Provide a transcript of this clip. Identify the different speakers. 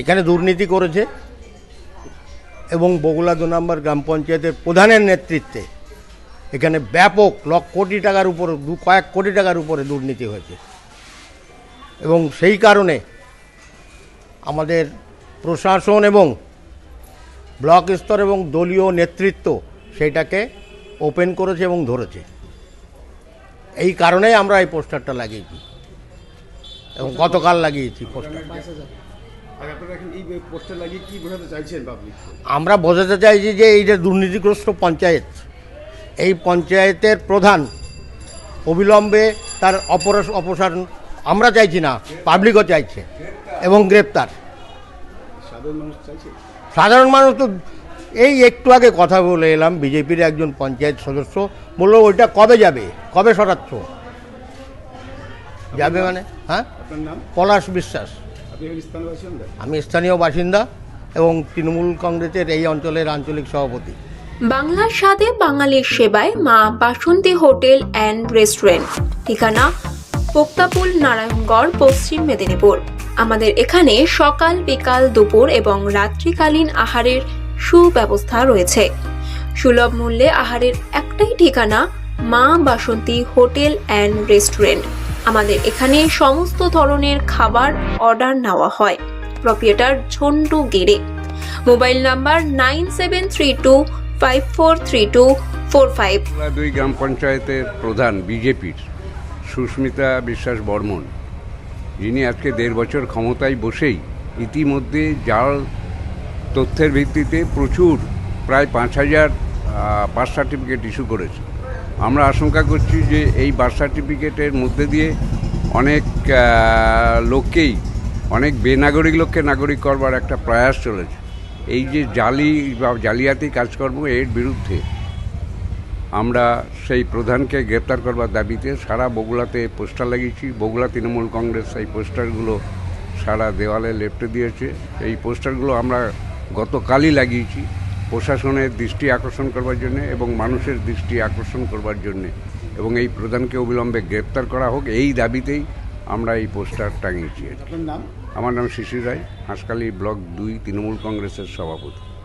Speaker 1: এখানে দুর্নীতি করেছে এবং বগুলা দু নম্বর গ্রাম পঞ্চায়েতের প্রধানের নেতৃত্বে এখানে ব্যাপক লক্ষ কোটি টাকার উপরে, দু কয়েক কোটি টাকার উপরে দুর্নীতি হয়েছে। এবং সেই কারণে আমাদের প্রশাসন এবং ব্লক স্তর এবং দলীয় নেতৃত্ব সেটাকে ওপেন করেছে এবং ধরেছে। এই কারণেই আমরা এই পোস্টারটা লাগিয়েছি এবং গতকাল লাগিয়েছি পোস্টার
Speaker 2: আর আপনারা এখন এই পোস্টার লাগিয়ে কি বোঝাতে চাইছেন পাবলিক
Speaker 1: আমরা বোঝাতে চাইছি যে এই যে দুর্নীতিগ্রস্ত পঞ্চায়েত এই পঞ্চায়েতের প্রধান অবিলম্বে তার অপর অপসারণ আমরা চাইছি না পাবলিকও চাইছে এবং গ্রেপ্তার।
Speaker 2: সাধারণ মানুষ
Speaker 1: তো এই একটু আগে কথা বলে এলাম বিজেপির একজন পঞ্চায়েত সদস্য বলল ওইটা কবে যাবে? কবে সরাচ্ছ? যাবে মানে? হ্যাঁ? পলাশ বিশ্বাস। আমি স্থানীয় বাসিন্দা এবং তৃণমূল কংগ্রেসের এই অঞ্চলের আঞ্চলিক সভাপতি।
Speaker 3: বাংলার স্বাদে বাঙালির সেবায় মা বাসন্তী হোটেল অ্যান্ড রেস্টুরেন্ট। ঠিকানা পোক্তাপুল নারায়ণগড় পশ্চিম মেদিনীপুর। আমাদের এখানে সকাল বিকাল দুপুর এবং রাত্রিকালীন আহারের সুব্যবস্থা রয়েছে। সুলভ মূল্যে আহারের একটাই ঠিকানা মা বাসন্তী হোটেল অ্যান্ড রেস্টুরেন্ট। আমাদের এখানে সমস্ত ধরনের খাবার অর্ডার নেওয়া হয়। প্রপিয়েটার ঝন্টু গেড়ে mobile number nine seven three two five four three two four five
Speaker 4: দুই গ্রাম পঞ্চায়েতের প্রধান বিজেপির সুস্মিতা বিশ্বাস বর্মন, যিনি আজকে দেড় বছর ক্ষমতায় বসেই ইতিমধ্যে যার তথ্যের ভিত্তিতে প্রচুর, প্রায় পাঁচ হাজার বার্থ সার্টিফিকেট ইস্যু করেছে আমরা আশঙ্কা করছি যে এই বার্থ সার্টিফিকেটের মধ্যে দিয়ে অনেক লোককেই, অনেক বেনাগরিক লোককে নাগরিক করবার একটা প্রয়াস চলেছে। এই যে জালি বা জালিয়াতি কাজকর্ম এর বিরুদ্ধে আমরা সেই প্রধানকে গ্রেপ্তার করবার দাবিতে সারা বগুলাতে পোস্টার লাগিয়েছি। বগুলা তৃণমূল কংগ্রেস এই পোস্টারগুলো সারা দেওয়ালে লেপটে দিয়েছে। এই পোস্টারগুলো আমরা গতকালই লাগিয়েছি। প্রশাসনের দৃষ্টি আকর্ষণ করবার জন্য এবং মানুষের দৃষ্টি আকর্ষণ করবার জন্যে। এবং এই প্রধানকে অবিলম্বে গ্রেপ্তার করা হোক এই দাবিতেই আমরা এই পোস্টার টাঙিয়েছি। আমার নাম শিশির রায় হাঁসকালী ব্লক দুই তৃণমূল কংগ্রেসের সভাপতি।